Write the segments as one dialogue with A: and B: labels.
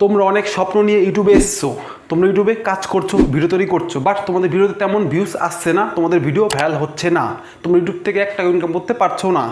A: তোমরা অনেক স্বপ্ন নিয়ে ইউটিউবে এসছো। তোমরা ইউটিউবে কাজ করছ, ভিডিও তৈরি করছ বাট তোমাদের ভিডিওতে তেমন ভিউজ আসছে না, তোমাদের ভিডিও ভাইরাল হচ্ছে না। তোমরা ইউটিউব থেকে একটা ইনকাম করতে পারছ না।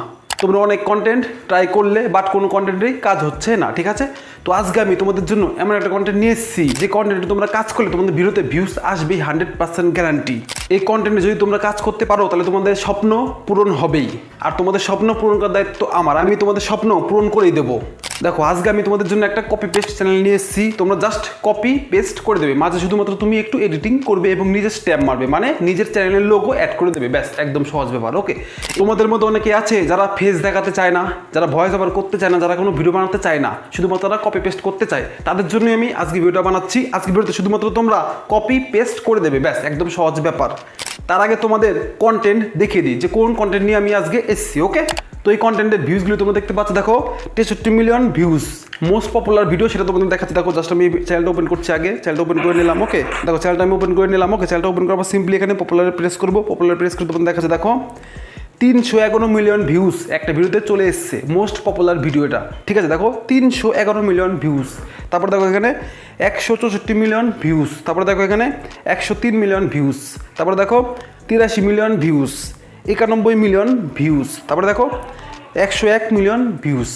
A: তোমরা অনেক কন্টেন্ট ট্রাই করলে বাট কোনো কন্টেন্টেই কাজ হচ্ছে না, ঠিক আছে? তো আজকে আমি তোমাদের জন্য এমন একটা কন্টেন্ট নিয়ে এসেছি, যে কন্টেন্টে তোমরা কাজ করলে তোমাদের ভিডিওতে ভিউজ আসবেই হান্ড্রেড পার্সেন্ট গ্যারান্টি এই কন্টেন্টে যদি তোমরা কাজ করতে পারো, তাহলে তোমাদের স্বপ্ন পূরণ হবেই। আর তোমাদের স্বপ্ন পূরণ করার দায়িত্ব আমার, আমি তোমাদের স্বপ্ন পূরণ করেই দেবো। দেখো, আজকে আমি তোমাদের জন্য একটা কপি পেস্ট চ্যানেল নিয়ে এসেছি। তোমরা জাস্ট কপি পেস্ট করে দেবে। মাঝে শুধুমাত্র তুমি একটু এডিটিং করবে এবং নিজের স্ট্যাম্প মারবে। মানে নিজের চ্যানেলের লোগো অ্যাড করে দেবে। ব্যাস, একদম সহজ ব্যাপার ওকে তোমাদের মধ্যে অনেকে আছে যারা ফেস দেখাতে চায় না, যারা ভয়েস ওভার করতে চায় না, যারা কোনো ভিডিও বানাতে চায় না, শুধুমাত্র তারা কপি পেস্ট করতে চায়। তাদের জন্য আমি আজকে ভিডিওটা বানাচ্ছি। আজকে ভিডিওতে শুধুমাত্র তোমরা কপি পেস্ট করে দেবে। ব্যাস, একদম সহজ ব্যাপার। তার আগে তোমাদের কন্টেন্ট দেখিয়ে দিই। যে কোন কন্টেন্ট নিয়ে আমি আজকে এসেছি ওকে তো এই কন্টেন্টের ভিউজগুলো তোমরা দেখতে পাচ্ছ। দেখো, তেষট্টি million views most popular video সেটা তোমাদের দেখাচ্ছি। দেখো জাস্ট আমি চ্যানেলটা ওপেন করছি আগে। চ্যানেলটা ওপেন করে নিলাম ওকে দেখো চ্যানেলটা আমি ওপেন করে নিলাম ওকে চ্যানেলটা ওপেন করার পর সিম্পলি এখানে পপুলার প্রেস করব। পপুলার প্রেস করে তোমাদের দেখাচ্ছে, দেখো। তিনশো এগারো মিলিয়ন ভিউজ একটা ভিডিওতে চলে এসছে। মোস্ট পপুলার ভিডিও এটা। ঠিক আছে, দেখো, তিনশো এগারো মিলিয়ন ভিউজ তারপর দেখো এখানে একশো চৌষট্টি মিলিয়ন ভিউজ তারপর দেখো এখানে একশো তিন মিলিয়ন ভিউজ তারপর দেখো, তিরাশি মিলিয়ন ভিউজ একানব্বই মিলিয়ন ভিউজ তারপরে দেখো, একশো এক মিলিয়ন ভিউজ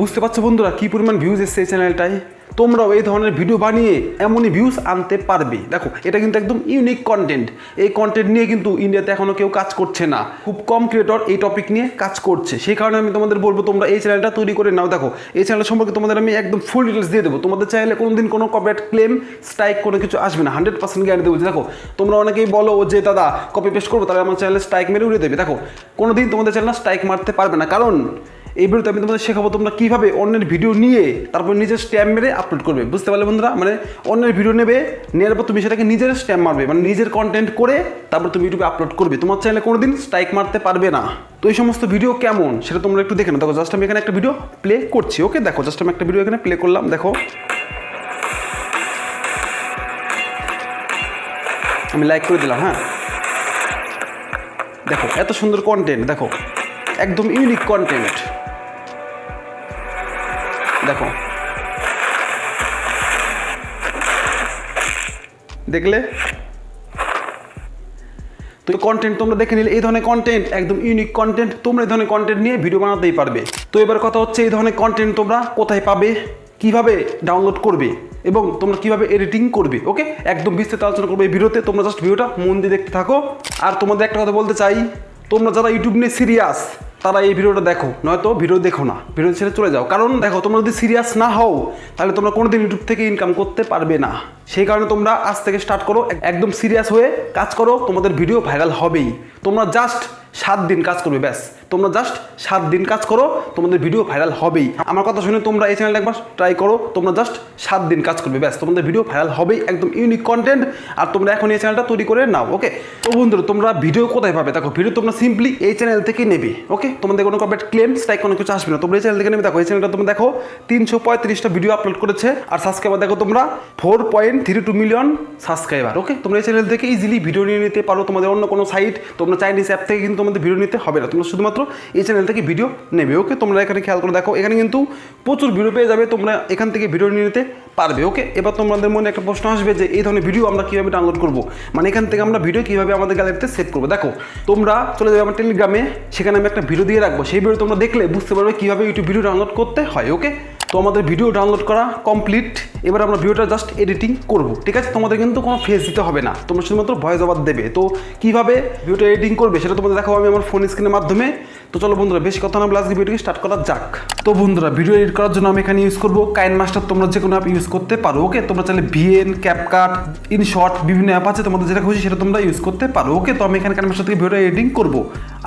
A: বুঝতে পারছ বন্ধুরা কী পরিমাণ ভিউজ এসছে এই চ্যানেলটায় তোমরাও এই ধরনের ভিডিও বানিয়ে এমনই ভিউজ আনতে পারবে। দেখো, এটা কিন্তু একদম ইউনিক কন্টেন্ট এই কন্টেন্ট নিয়ে কিন্তু ইন্ডিয়াতে এখনও কেউ কাজ করছে না। খুব কম ক্রিয়েটর এই টপিক নিয়ে কাজ করছে। সেই কারণে আমি তোমাদের বলব, তোমরা এই চ্যানেলটা তৈরি করে নাও। দেখো, এই চ্যানেল সম্পর্কে তোমাদের আমি একদম ফুল ডিটেলস দিয়ে দেবো। তোমাদের চাইলে কোনো দিন কোনো কপিরাইট ক্লেম স্ট্রাইক কোনো কিছু আসবে না। হান্ড্রেড পার্সেন্ট গ্যারান্টি দেবো দেখো, তোমরা অনেকেই বলো যে, দাদা কপি পেস্ট করব, তাহলে আমার চ্যানেলে স্ট্রাইক মেরে উড়িয়ে দেবে। দেখো কোনো দিন তোমাদের চ্যানেল স্ট্রাইক মারতে পারবে না। কারণ এই ভিডিওতে আমি তোমাদের শেখাবো তোমরা কীভাবে অন্যের ভিডিও নিয়ে তারপর নিজের স্ট্যাম্প মেরে আপলোড করবে। বুঝতে পারলে বন্ধুরা? মানে অন্যের ভিডিও নেবে নেওয়ার পর তুমি সেটাকে নিজের স্ট্যাম্প মারবে। মানে নিজের কন্টেন্ট করে তারপর তুমি ইউটিউবে আপলোড করবে। তোমার চ্যানেলে কোনো দিন স্ট্রাইক মারতে পারবে না। তো এই সমস্ত ভিডিও কেমন সেটা তোমরা একটু দেখে নাও। দেখো জাস্ট আমি এখানে একটা ভিডিও প্লে করছি ওকে দেখো জাস্ট আমি একটা ভিডিও এখানে প্লে করলাম, দেখো। আমি লাইক করে দিলাম হ্যাঁ? দেখো, এত সুন্দর কন্টেন্ট দেখো। একদম ইউনিক কন্টেন্ট দেখো। দেখলে? তো কন্টেন্ট তোমরা দেখে নিলে, এই ধরনের কন্টেন্ট একদম ইউনিক কন্টেন্ট তোমরা এই ধরনের কন্টেন্ট নিয়ে ভিডিও বানাতেই পারবে। তো এবার কথা হচ্ছে, এই ধরনের কন্টেন্ট তোমরা কোথায় পাবে, কীভাবে ডাউনলোড করবে এবং তোমরা কীভাবে এডিটিং করবে ওকে একদম বিস্তারিত আলোচনা করবে এই ভিডিওতে। তোমরা জাস্ট ভিডিওটা মন দিয়ে দেখতে থাকো। আর তোমাদের একটা কথা বলতে চাই তোমরা যারা ইউটিউব নিয়ে সিরিয়াস তারা এই ভিডিওটা দেখো। নয়তো ভিডিও দেখো না, ভিডিও ছেড়ে চলে যাও। কারণ দেখো, তোমরা যদি সিরিয়াস না হও, তাহলে তোমরা কোনোদিন ইউটিউব থেকে ইনকাম করতে পারবে না। সেই কারণে তোমরা আজ থেকে স্টার্ট করো একদম সিরিয়াস হয়ে কাজ করো, তোমাদের ভিডিও ভাইরাল হবেই। তোমরা জাস্ট সাত দিন কাজ করবে, ব্যাস। তোমরা জাস্ট সাত দিন কাজ করো, তোমাদের ভিডিও ভাইরাল হবেই। আমার কথা শুনে তোমরা এই চ্যানেলটা একবার ট্রাই করো, তোমরা জাস্ট সাত দিন কাজ করবে, ব্যাস, তোমাদের ভিডিও ভাইরাল হবেই, একদম ইউনিক কন্টেন্ট আর তোমরা এখন এই চ্যানেলটা তৈরি করে নাও ওকে তো বন্ধুরা, তোমরা ভিডিও কোথায় পাবে? দেখো ভিডিও তোমরা সিম্পলি এই চ্যানেল থেকে নেবে ওকে তোমাদের কোনো কপিরাইট ক্লেম স্ট্রাইক কোনো কিছু আসবে না। তোমরা এই চ্যানেল থেকে নেবে, দেখো, এই চ্যানেলটা তোমরা দেখো, তিনশো পঁয়ত্রিশটা ভিডিও আপলোড করেছে, আর সাবস্ক্রাইবার দেখো তোমরা four point three two million subscriber okay তোমরা এই চ্যানেল থেকে ইজিলি ভিডিও নিয়ে নিতে পারো, তোমাদের অন্য কোনো সাইট তোমরা চাইনিজ অ্যাপ থেকে কিন্তু তোমাদের ভিডিও নিতে হবে না। তোমরা শুধুমাত্র এই চ্যানেল থেকে ভিডিও নেবে। ওকে তোমরা এখানে খেয়াল করে দেখো, এখানে কিন্তু প্রচুর ভিডিও পেয়ে যাবে, তোমরা এখান থেকে ভিডিও নিয়ে নিতে পারবে। ওকে এবার তোমাদের মনে একটা প্রশ্ন আসবে যে, এই ধরনের ভিডিও আমরা কীভাবে ডাউনলোড করব? মানে এখান থেকে আমরা ভিডিও কীভাবে আমাদের গ্যালারিতে সেভ করব? দেখো, তোমরা চলে যাবে আমার টেলিগ্রামে সেখানে আমি একটা ভিডিও দিয়ে রাখব। সেই ভিডিও তোমরা দেখলে বুঝতে পারবে কীভাবে ইউটিউব ভিডিও ডাউনলোড করতে হয়। ওকে তো আমাদের ভিডিও ডাউনলোড করা কমপ্লিট এবার আমরা ভিডিওটা জাস্ট এডিটিং করব, ঠিক আছে? তোমাদের কিন্তু কোনো ফেস দিতে হবে না। তোমরা শুধুমাত্র ভয়েস ওভার দেবে। তো কীভাবে ভিডিওটা এডিটিং করবে সেটা তোমাদের দেখাবো আমি আমার ফোন স্ক্রিনের মাধ্যমে। তো চলো বন্ধুরা, বেশি কথা না আজকে ভিডিওকে স্টার্ট করা যাক। তো বন্ধুরা ভিডিও এডিট করার জন্য আমি এখানে ইউজ করব কাইন মাস্টার তোমরা যে কোনো অ্যাপ ইউজ করতে পারো ওকে তোমরা চাইলে ভিএন ক্যাপকাট ইনশর্ট বিভিন্ন অ্যাপ আছে, তোমাদের যেটা খুশি সেটা তোমরা ইউজ করতে পারো ওকে তো আমি এখানে কাইন মাস্টার থেকে ভিডিও এডিটিং করব।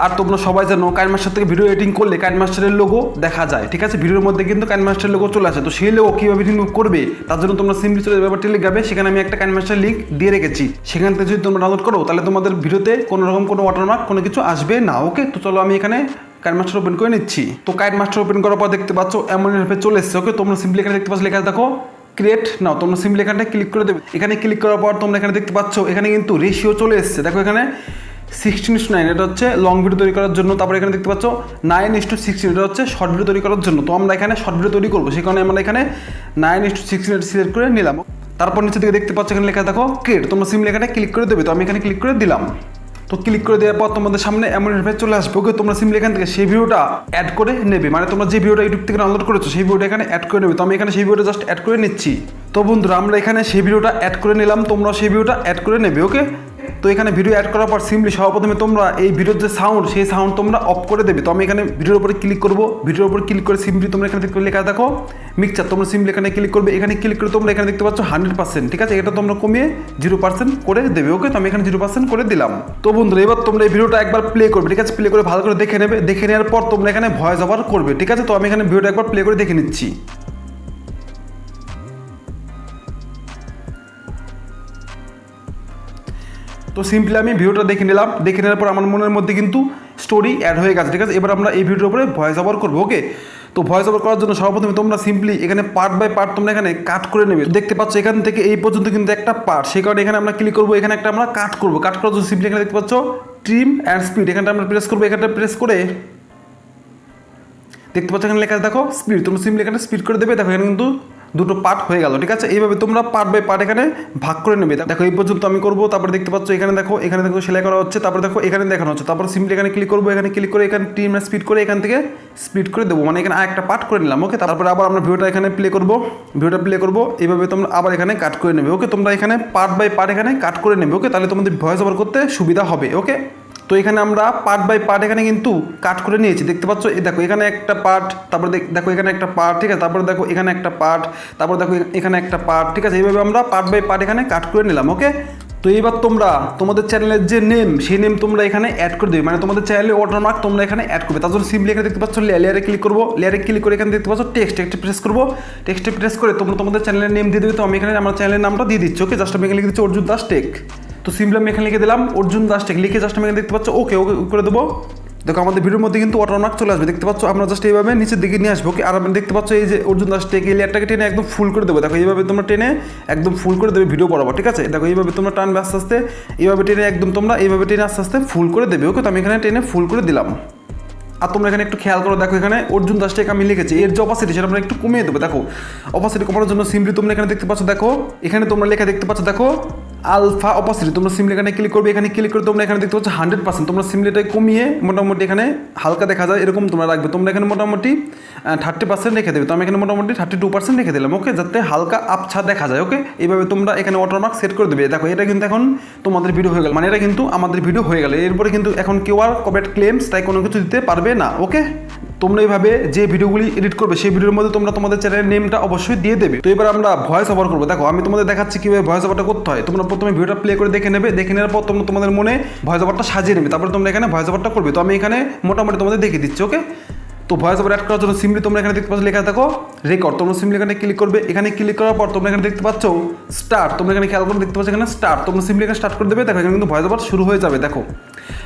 A: আর তোমরা সবাই জানো কাইন মাস্টার থেকে ভিডিও এডিটিং করলে কাইন মাস্টারের লোগো দেখা যায়, ঠিক আছে? ভিডিওর মধ্যে কিন্তু কাইন মাস্টারের লোগো চলে আসে। তো সেই লোগো কীভাবে রিমুভ করবে? তার জন্য তোমরা সিম্পলি চলে যাবে টেলিগ্রামে সেখানে আমি একটা কাইন মাস্টার লিঙ্ক দিয়ে রেখেছি। সেখান থেকে যদি তোমরা ডাউনলোড করো, তাহলে তোমাদের ভিডিওতে কোনো রকম কোনো ওয়াটারমার্ক কোনো কিছু আসবে না ওকে তো চলো আমি এখানে কাইন মাস্টার ওপেন করে নিচ্ছি। তো কাইন মাস্টার ওপেন করার পর দেখতে পাচ্ছ এমন এভাবে চলে এসছে ওকে তোমরা সিম্পলি এখানে দেখতে পাচ্ছ লেখা দেখো ক্রিয়েট নাও তোমরা সিম্পলি এখানটা ক্লিক করে দেবে। এখানে ক্লিক করার পর তোমরা এখানে দেখতে পাচ্ছ, এখানে কিন্তু রেশিও চলে এসছে। দেখো এখানে সিক্সটিন ইস নাইন এটা হচ্ছে লং ভিডিও তৈরি করার জন্য। তারপরে এখানে দেখতে পাচ্ছ নাইন ইস টু সিক্সটিন এটা হচ্ছে শর্ট ভিডিও তৈরি করার জন্য। তো আমরা এখানে শর্ট ভিডিও তৈরি করব, সেই কারণে আমরা এখানে নাইন ইস টু সিক্সটিন এটা সিলেক্ট করে নিলাম। তারপর নিচে দিকে দেখতে পাচ্ছ এখানে লেখা দেখো ক্রিয়েট তোমরা সিম লেখাটা ক্লিক করে দেবে, তো আমি এখানে ক্লিক করে দিলাম। তো ক্লিক করে দেওয়ার পর তোমাদের সামনে এমন ইন্টারফেস চলে আসবে। ওকে তোমরা সিম্পলি এখান থেকে সেই ভিডিওটা অ্যাড করে নেবে। মানে তোমরা যে ভিডিওটা ইউটিউব থেকে ডাউনলোড করেছ, সেই ভিডিওটা এখানে অ্যাড করে নেবে। তো আমি এখানে সেই ভিডিওটা জাস্ট অ্যাড করে নিচ্ছি। তো বন্ধুরা, আমরা এখানে সেই ভিডিওটা অ্যাড করে নিলাম। তোমরা সেই ভিডিওটা অ্যাড করে নেবে ওকে তো এখানে ভিডিও অ্যাড করার পর সিম্পলি সর্বপ্রথমে তোমরা এই ভিডিওর যে সাউন্ড সেই সাউন্ড তোমরা অফ করে দেবে। তো আমি এখানে ভিডিওর উপরে ক্লিক করব। ভিডিওর উপরে ক্লিক করে সিম্পলি তোমরা এখানে দেখতে লেখা দেখো মিক্সচার তোমরা সিম্পলি এখানে ক্লিক করবে। এখানে ক্লিক করে তোমরা এখানে দেখতে পাচ্ছ হান্ড্রেড পার্সেন্ট ঠিক আছে? এটা তোমরা কমিয়ে জিরো পার্সেন্ট করে দেবে ওকে তো আমি এখানে জিরো পার্সেন্ট করে দিলাম। তো বন্ধুরা, এবার তোমরা এই ভিডিওটা একবার প্লে করবে, ঠিক আছে? প্লে করে ভালো করে দেখে নেবে। দেখে নেওয়ার পর তোমরা এখানে ভয়েস ওভার করবে, ঠিক আছে? তো আমি এখানে ভিডিওটা একবার প্লে করে দেখে নিচ্ছি। তো সিম্পলি আমি ভিডিওটা দেখে নিলাম। দেখে নেওয়ার পর আমার মনের মধ্যে কিন্তু স্টোরি অ্যাড হয়ে গেছে, ঠিক আছে? এবার আমরা এই ভিডিওর উপরে ভয়েস ওভার করব ওকে তো ভয়েস ওভার করার জন্য সর্বপ্রথমে তোমরা সিম্পলি এখানে পার্ট বাই পার্ট তোমরা এখানে কাট করে নেবে। দেখতে পাচ্ছ এখান থেকে এই পর্যন্ত কিন্তু একটা পার্ট সেই কারণে এখানে আমরা ক্লিক করব, এখানে একটা আমরা কাট করব। কাট করার জন্য সিম্পলি এখানে দেখতে পাচ্ছ ট্রিম অ্যান্ড স্পিড এখানটা আমরা প্রেস করব, এখানটা প্রেস করে দেখতে পাচ্ছ এখানে লেখা দেখো স্পিড তোমরা সিম্পলি এখানে স্পিড করে দেবে, দেখো এখানে কিন্তু দুটো পার্ট হয়ে গেল, ঠিক আছে? এইভাবে তোমরা পার্ট বাই পার্ট এখানে ভাগ করে নেবে। দেখো, এই পর্যন্ত আমি করব, তারপরে দেখতে পাচ্ছ এখানে দেখো এখানে দেখো সেলাই করা হচ্ছে, তারপরে দেখো এখানে দেখানো হচ্ছে। তারপর সিম্পলি এখানে ক্লিক করব, এখানে ক্লিক করে এখানে টিম স্পিড করে এখান থেকে স্পিড করে দেবো। মানে এখানে একটা পার্ট করে নিলাম ওকে তারপরে আবার আমরা ভিডিওটা এখানে প্লে করব, ভিডিওটা প্লে করব, এইভাবে তোমরা আবার এখানে কাট করে নেবে ওকে তোমরা এখানে পার্ট বাই পার্ট এখানে কাট করে নেবে ওকে তাহলে তোমাদের ভয়েস ওভার করতে সুবিধা হবে ওকে তো এখানে আমরা পার্ট বাই পার্ট এখানে কিন্তু কাট করে নিয়েছি। দেখতে পাচ্ছ? দেখো, এখানে একটা পার্ট তারপরে দেখ- এখানে একটা পার্ট ঠিক আছে? তারপরে দেখো এখানে একটা পার্ট তারপর দেখো এখানে একটা পার্ট ঠিক আছে? এইভাবে আমরা পার্ট বাই পার্ট এখানে কাট করে নিলাম ওকে তো এইবার তোমরা, তোমাদের চ্যানেলের যে নেম সেই নেম তোমরা এখানে অ্যাড করে দেবে। মানে তোমাদের চ্যানেলে ওয়াটারমার্ক তোমরা এখানে অ্যাড করবে। তার জন্য সিম্পলি এখানে দেখতে পাচ্ছ লেয়ারে ক্লিক করব। লেয়ারে ক্লিক করে এখানে দেখতে পাচ্ছ টেক্সট টেক্সটে প্রেস করব। টেক্সটে প্রেস করে তোমরা তোমাদের চ্যানেলের নেম দিয়ে দেবে। তো আমি এখানে আমার চ্যানেলের নামটা দিয়ে দিচ্ছি ওকে জাস্ট আমি এখানে লিখে দিচ্ছি অর্জুন দাস টেক তো সিম্পলি আমি এখানে লিখে দিলাম, অর্জুন দাস টেক লিখে জাস্ট আমি এখানে দেখতে পাচ্ছ ওকে ওকে করে দেবো। দেখো, আমাদের ভিডিওর মধ্যে কিন্তু ওয়াটারমার্ক চলে আসবে, দেখতে পাচ্ছ, আমরা জাস্ট এইভাবে নিচের দিকে নিয়ে আসব আর আমি দেখতে পাচ্ছ এই যে অর্জুন দাস টেক লেয়ারটাকে টেনে একদম ফুল করে দেবো। দেখো, এইভাবে তোমরা টেনে একদম ফুল করে দেবে ভিডিও বরাবর ঠিক আছে? দেখো, এইভাবে তোমরা টানবে আস্তে আস্তে, এইভাবে টেনে একদম তোমরা এইভাবে টেনে আস্তে আস্তে ফুল করে দেবে ওকে তো আমি এখানে টেনে ফুল করে দিলাম। আর তোমরা এখানে একটু খেয়াল করো, দেখো, এখানে অর্জুন দাস টেক আমি লিখেছি, এর যে অপাসিটি সেটা আমরা একটু কমিয়ে দেবো, দেখো। অপাসিটি কমানোর জন্য সিম্পলি তোমরা এখানে দেখতে পাচ্ছ, দেখো, এখানে তোমরা লেখা দেখতে পাচ্ছ, দেখো আলফা অপাসিটি তোমরা সিমলি এখানে ক্লিক করবে, এখানে ক্লিক করে তোমরা এখানে দেখতে পাচ্ছ হান্ড্রেড পার্সেন্ট তোমরা সিমলিটা কমিয়ে মোটামুটি এখানে হালকা দেখা যায়, এরকম তোমরা রাখবে। তোমরা এখানে মোটামুটি থার্টি পার্সেন্ট রেখে দেবে। তো আমি এখানে মোটামুটি থার্টি টু পার্সেন্ট রেখে দিলাম ওকে যাতে হালকা আবছা দেখা যায় ওকে এইভাবে তোমরা এখানে ওয়াটারমার্ক সেট করে দেবে। দেখো, এটা কিন্তু এখন তোমাদের ভিডিও হয়ে গেল। মানে এটা কিন্তু আমাদের ভিডিও হয়ে গেল। এরপরে কিন্তু এখন কেউ আর কবেট ক্লেমস তাই কোনো কিছু দিতে পারবে না ওকে তোমরা এইভাবে যে ভিডিওগুলি এডিট করবে, সেই ভিডিওর মধ্যে তোমরা তোমাদের চ্যানেলের নেমটা অবশ্যই দিয়ে দেবে। তো এবার আমরা ভয়েস ওভার করব। দেখো, আমি তোমাদের দেখাচ্ছি কীভাবে ভয়েস ওভারটা করতে হয়। তোমরা প্রথমে ভিডিওটা প্লে করে দেখে নেবে। দেখে নেওয়ার পর তোমরা তোমাদের মনে ভয়েস ওভারটা সাজিয়ে নেবে। তারপরে তোমরা এখানে ভয়েস ওভারটা করবে। তো আমি এখানে মোটামুটি তোমাদের দেখিয়ে দিচ্ছি ওকে তো ভয়েস ওভার অ্যাড করার জন্য সিম্পলি তোমরা এখানে দেখতে পাচ্ছ, লেখা দেখো রেকর্ড তোমরা সিম্পলি এখানে ক্লিক করবে। এখানে ক্লিক করার পর তোমরা এখানে দেখতে পাচ্ছ স্টার্ট তোমরা এখানে খেয়াল করে, দেখতে পাচ্ছ এখানে স্টার্ট তোমরা সিম্পলি এখানে স্টার্ট করে দেবে। দেখো, এখানে কিন্তু ভয়েস ওভার শুরু হয়ে যাবে, দেখো।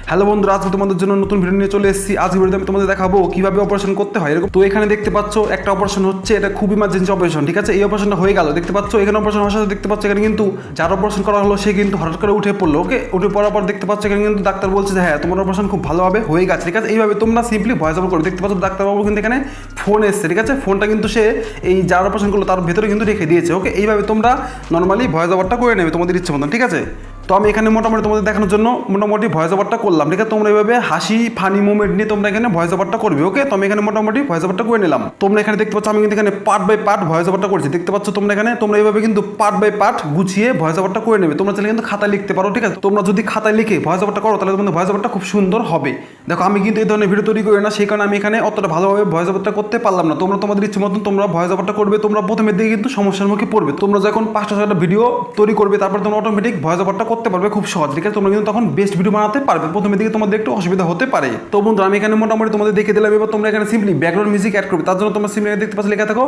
A: হ্যালো বন্ধুরা, আজকে তোমাদের জন্য নতুন ভিডিও নিয়ে চলে এসেছি। আজ ভিডিওতে আমি তোমাদের দেখাবো কীভাবে অপারেশন করতে হয়, এরকম তো এখানে দেখতে পাচ্ছ, একটা অপারেশন হচ্ছে, এটা খুব ইমার্জেন্সি অপারেশন ঠিক আছে? এই অপারেশনটা হয়ে গেল। দেখতে পাচ্ছ, এখানে অপারেশন হওয়ার সাথে দেখতে পাচ্ছ, এখানে কিন্তু যার অপারেশন করা হলো, সে কিন্তু হঠাৎ করে উঠে পড়ল ওকে উঠে পড়ার পর দেখতে পাচ্ছ, এখানে কিন্তু ডাক্তার বলছে যে হ্যাঁ তোমার অপারেশন খুব ভালোভাবে হয়ে গেছে, ঠিক আছে? এইভাবে তোমরা সিম্পলি ভয়েস ওভার করো। দেখতে পাচ্ছ, ডাক্তারবাবু কিন্তু এখানে ফোন এসছে, ঠিক আছে? ফোনটা কিন্তু সে এই যার অপারেশন করল, তার ভেতরে কিন্তু রেখে দিয়েছে ওকে এইভাবে তোমরা নর্মালি ভয়েস ওভারটা করে নেবে তোমাদের ইচ্ছে মতন, ঠিক আছে? তো আমি এখানে মোটামুটি তোমাদের দেখানোর জন্য মোটামুটি ভয়েস ওভারটা করলাম ঠিক আছে তোমরা এইভাবে হাসি ফানি মুভমেন্ট নিয়ে তোমরা এখানে ভয়েস ওভারটা করবে ওকে তো আমি এখানে মোটামুটি ভয়েস ওভারটা করে নিলাম তোমরা এখানে দেখতে পাচ্ছ আমি কিন্তু এখানে পার্ট বাই পার্ট ভয়েস ওভারটা করছি দেখতে পাচ্ছ তোমরা এখানে তোমরা এইভাবে কিন্তু পার্ট বাই পার্ট গুছিয়ে ভয়েস ওভারটা করে নেবে তোমরা চাইলে কিন্তু খাতা লিখতে পারো ঠিক আছে তোমরা যদি খাতায় লিখে ভয়েস ওভারটা করো তাহলে তোমাদের ভয়েস ওভারটা খুব সুন্দর হবে দেখো আমি কিন্তু এই ধরনের ভিডিও তৈরি করি না সেই কারণে আমি এখানে অতটা ভালোভাবে ভয়েস ওভারটা করতে পারলাম না তোমরা তোমাদের ইচ্ছে মতন তোমরা ভয়েস ওভারটা করবে তোমরা প্রথমের দিকে কিন্তু সমস্যার মুখে পড়বে তোমরা যখন পাঁচটা ছয়টা ভিডিও তৈরি করবে তারপর তোমরা অটোমেটিক ভয়েস ওভারটা করতে পারবে খুব সহজ, ঠিক আছে? তোমরা কিন্তু তখন বেস্ট ভিডিও বানাতে পারবে। প্রথমের দিকে তোমাদের একটু অসুবিধা হতে পারে। তো বন্ধু আমি এখানে মোটামুটি তোমাদের দেখে দিলাম। এবার তোমরা এখানে সিম্পলি ব্যাকগ্রাউন্ড মিউজিক অ্যাড করবে। তার জন্য তোমরা সিম্পলি দেখতে পাচ্ছ, লেখা থাকো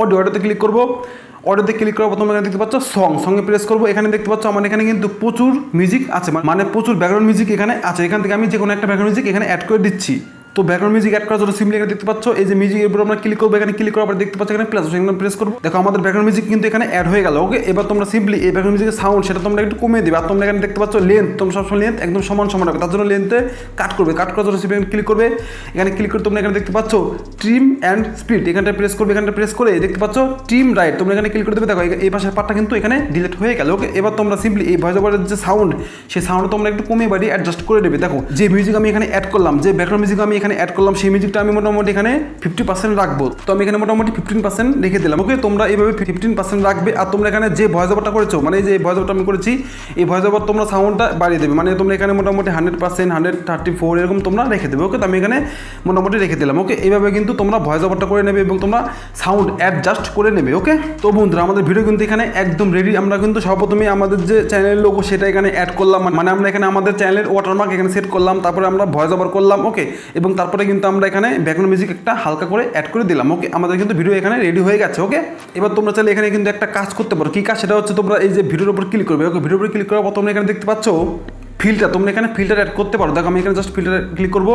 A: অডিও অডিওতে ক্লিক করব। অডিওতে ক্লিক করার তোমরা এখানে দেখতে পাচ্ছ সং সঙ্গে প্রেস করব। এখানে দেখতে পাচ্ছ, আমার এখানে কিন্তু প্রচুর মিউজিক আছে। মানে প্রচুর ব্যাকগ্রাউন্ড মিউজিক এখানে আছে। এখান থেকে আমি যে কোনো একটা ব্যাকগ্রাউন্ড মিউজিক এখানে অ্যাড করে দিচ্ছি। তো ব্যাকগ্রাউন্ড মিউজিক অ্যাড করার জন্য সিম্পলি এখানে দেখতে পাচ্ছ। এই যে মিউজিকের উপর আমরা ক্লিক করব, এখানে ক্লিক করার পর দেখতে পাচ্ছ এখানে প্লাস এখানে প্রেস করব। দেখো, আমাদের ব্যাকগ্রাউন্ড মিউজিক কিন্তু এখানে অ্যাড হয়ে গেল ওকে এবার তোমরা সিম্পলি এই ব্যাকগ্রাউন্ড মিউজিকের সাউন্ড সেটা তোমরা একটু কমিয়ে দিবে। আর তোমরা এখানে দেখতে পাচ্ছ লেন্থ তোমরা সবসময় লেন্থ একদম সমান সমান রাখবে। তার জন্য লেন্থে কাট করবে। কাট করার জন্য সিম্পলি ক্লিক করবে। এখানে ক্লিক করে তোমরা এখানে দেখতে পাচ্ছ ট্রিম অ্যান্ড স্পিড এখানটা প্রেস করবে এখানটা প্রেস করে দেখতে পাচ্ছ ট্রিম রাইট তোমরা এখানে ক্লিক করে দেবে। দেখো, এই- পাশের পার্টটা কিন্তু এখানে ডিলিট হয়ে গেল ওকে এবার তোমরা সিম্পলি এই ভয়েস ওভারের যে সাউন্ড সেই সাউন্ড তোমরা একটু কমিয়ে বাড়িয়ে অ্যাডজাস্ট করে দেবে দেখো, যে মিউজিক আমি এখানে অ্যাড করলাম, যে ব্যাকগ্রাউন্ড মিউজিক আমি এখানে অ্যাড করলাম, সেই মিউজিকটা আমি মোটামুটি এখানে ফিফটি পার্সেন্ট রাখব। তো আমি এখানে মোটামুটি ফিফটিন পার্সেন্ট রেখে দিলাম। ওকে, তোমরা এইভাবে ফিফটিন পার্সেন্ট রাখবে আর তোমরা এখানে যে ভয়েস ওভারটা করেছ মানে যে ভয়েস ওভারটা আমি করেছি, এই ভয়েস ওভার তোমরা সাউন্ডটা বাড়িয়ে দেবে। মানে তোমরা এখানে মোটামুটি hundred percent hundred thirty four এরকম তোমরা রেখে দেবে। ওকে, তো আমি এখানে মোটামুটি রেখে দিলাম। ওকে, এইভাবে কিন্তু তোমরা ভয়েস ওভারটা করে নেবে এবং তোমরা সাউন্ড অ্যাডজাস্ট করে নেবে। ওকে, তো বন্ধুরা, আমাদের ভিডিও কিন্তু এখানে একদম রেডি আমরা কিন্তু সর্বপ্রথমে আমাদের যে চ্যানেলের লোগো সেটা এখানে অ্যাড করলাম। মানে আমরা এখানে আমাদের চ্যানেলের ওয়াটারমার্ক এখানে সেট করলাম। তারপরে আমরা ভয়েস ওভার করলাম। ওকে, এবং তারপরে কিন্তু আমরা এখানে ব্যাকগ্রাউন্ড মিউজিক একটা হালকা করে অ্যাড করে দিলাম। ওকে আমাদের কিন্তু ভিডিও এখানে রেডি হয়ে গেছে ওকে এবার তোমরা চাইলে এখানে কিন্তু একটা কাজ করতে পারো। কি কাজ? সেটা হচ্ছে তোমরা এই যে ভিডিওর উপর ক্লিক করবে। ওকে ভিডিওর উপর ক্লিক করার পর তোমরা এখানে দেখতে পাচ্ছ ফিল্টার তোমরা এখানে ফিল্টার অ্যাড করতে পারো। দেখো, আমি এখানে জাস্ট ফিল্টারে ক্লিক করব।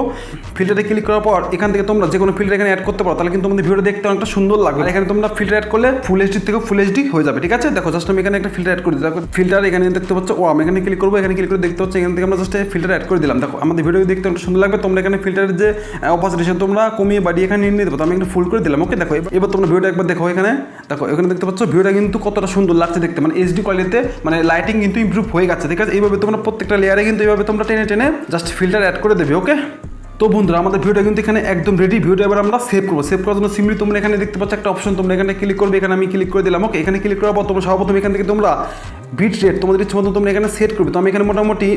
A: ফিল্টারে ক্লিক করার পর, এখান থেকে তোমরা যে কোনো ফিল্টার এখানে অ্যাড করতে পারো। তাহলে কিন্তু তোমাদের ভিডিও দেখতে অনেকটা সুন্দর লাগবে। এখানে তোমরা ফিল্টার অ্যাড করলে ফুল এইচডি থেকে ফুল এইচডি হয়ে যাবে, ঠিক আছে? দেখো জাস্ট আমি এখানে একটা ফিল্টার অ্যাড করে দেখো ফিল্টার এখানে দেখতে পাচ্ছ ও আমি এখানে ক্লিক করব, এখানে ক্লিক করে দেখতে পাচ্ছ, এখান থেকে আমরা জাস্ট ফিল্টার অ্যাড করে দিলাম। দেখো, আমাদের ভিডিও দেখতে অনেকটা সুন্দর লাগবে। তোমরা এখানে ফিল্টারের যে অপাসিটেশন তোমরা কমিয়ে বাড়িয়ে এখানে নিয়ে নিতে পারো আমি একটু ফুল করে দিলাম ওকে দেখো, এবার- তোমরা ভিডিওটা একবার দেখো এখানে। দেখো, এখানে দেখতে পাচ্ছ ভিডিওটা কিন্তু কতটা সুন্দর লাগছে দেখতে। মানে এইচডি কোয়ালিটিতে মানে লাইটিং কিন্তু ইমপ্রুভ হয়ে গেছে, ঠিক আছে? এইভাবে তোমরা প্রত্যেকটা লেয়ারে কিন্তু এইভাবে তোমরা টেনে টেনে জাস্ট ফিল্টার অ্যাড করে দেবে ওকে তো বন্ধুরা, আমাদের ভিডিওটা কিন্তু এখানে একদম রেডি ভিডিওটা এবার আমরা সেভ করব। সেভ করার জন্য সিমলি তোমরা এখানে দেখতে পাচ্ছ একটা অপশন তোমরা এখানে ক্লিক করবে, এখানে আমি ক্লিক করে দিলাম ওকে এখানে ক্লিক করার পর তোমরা সর্বপ্রথম এখান থেকে তোমরা বিট রেট তোমাদের ইচ্ছে মতো তোমরা এখানে সেট করবে। তো আমি এখানে মোটামুটি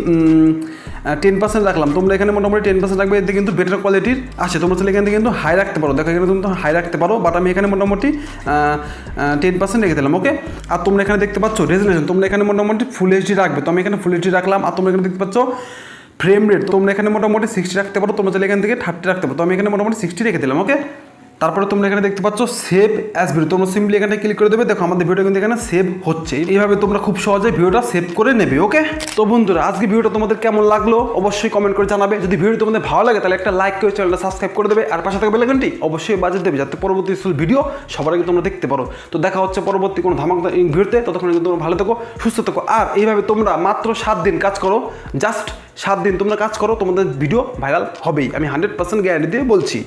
A: টেন পার্সেন্ট রাখলাম। তোমরা এখানে মোটামুটি টেন পার্সেন্ট রাখবে, এতে কিন্তু বেটার কোয়ালিটির আসে। তোমরা চাইলে এখান কিন্তু হাই রাখতে পারো। দেখো, এখানে তোমরা হাই রাখতে পারো বাট আমি এখানে মোটামুটি টেন পার্সেন্ট রেখে দিলাম ওকে আর তোমরা এখানে দেখতে পাচ্ছ রেজুলেশন তোমরা এখানে মোটামুটি ফুল এইচডি রাখবে। তো আমি এখানে ফুল এইচডি রাখলাম, আর তোমরা এখানে দেখতে পাচ্ছ ফ্রেম রেট তোমরা এখানে মোটামুটি সিক্সটি রাখতে পারো, তোমরা চাইলে এখান থেকে থার্টি রাখতে পারো। তো আমি এখানে মোটামুটি সিক্সটি রেখে দিলাম ওকে তারপরে তোমরা এখানে দেখতে পাচ্ছ সেভ অ্যাজ ভিডিও তোমরা সিম্পলি এখানে ক্লিক করে দেবে। দেখো, আমাদের ভিডিও কিন্তু এখানে সেভ হচ্ছে। এইভাবে তোমরা খুব সহজে ভিডিওটা সেভ করে নেবে ওকে তো বন্ধুরা, আজকে ভিডিওটা তোমাদের কেমন লাগল? অবশ্যই কমেন্ট করে জানাবে। যদি ভিডিও তোমাদের ভালো লাগে, তাহলে একটা লাইক করে চ্যানেলটা সাবস্ক্রাইব করে দেবে। আর পাশে থাকা বেলাঘন্টি অবশ্যই বাজে দেবে, যাতে পরবর্তী স্কুল ভিডিও সবার আগে তোমরা দেখতে পারো। তো দেখা হচ্ছে পরবর্তী কোনো ধামাক ভিডিওতে। ততক্ষণ কিন্তু তোমরা ভালো থেকো, সুস্থ থেকো। আর এইভাবে তোমরা মাত্র সাত দিন কাজ করো জাস্ট সাত দিন তোমরা কাজ করো, তোমাদের ভিডিও ভাইরাল হবেই। আমি হান্ড্রেড পার্সেন্ট গ্যারান্টি দিয়ে বলছি।